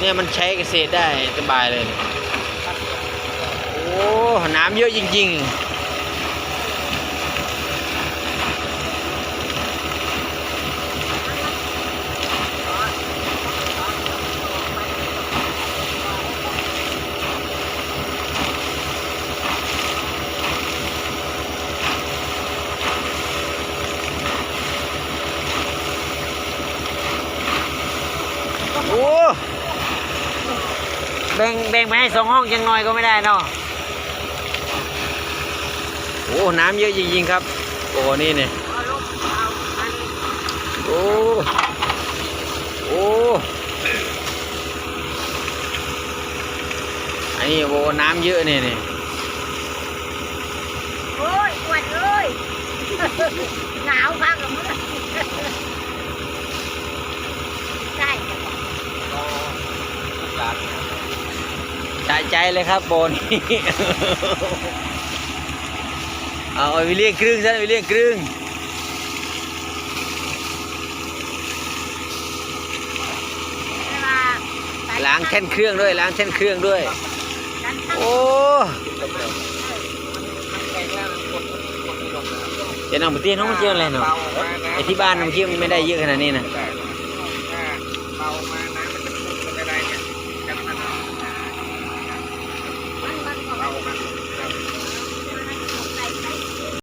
เนี่ยมันใช้เกษตรได้สบายเลย โอ้ น้ำเยอะจริง ๆโอ้ แบ่งแบ่งไปให้สองห้องยังน้อยก็ไม่ได้เนาะโอ้น้ำเยอะจริงๆครับโอ้นี่เนี่ยโอ้โอ้อันนี้โอ้น้ำเยอะเนี่ยเนี่ยโอ้ยปวดเลยหนาวมากเลยมึงใช่ ใจใจเลยครับโบนเอาเอไปเรียกครึ่งซะไปเรียกครึ่งล้างแท่นเครื่องด้วยล้างแท่นเครื่องด้วย โอ้เจะนำไปเตี้ยน้องมันเจียอะไรเนาะไอที่บ้านเมื่อกี้มันไม่ได้เยอะขนาดนี้นะ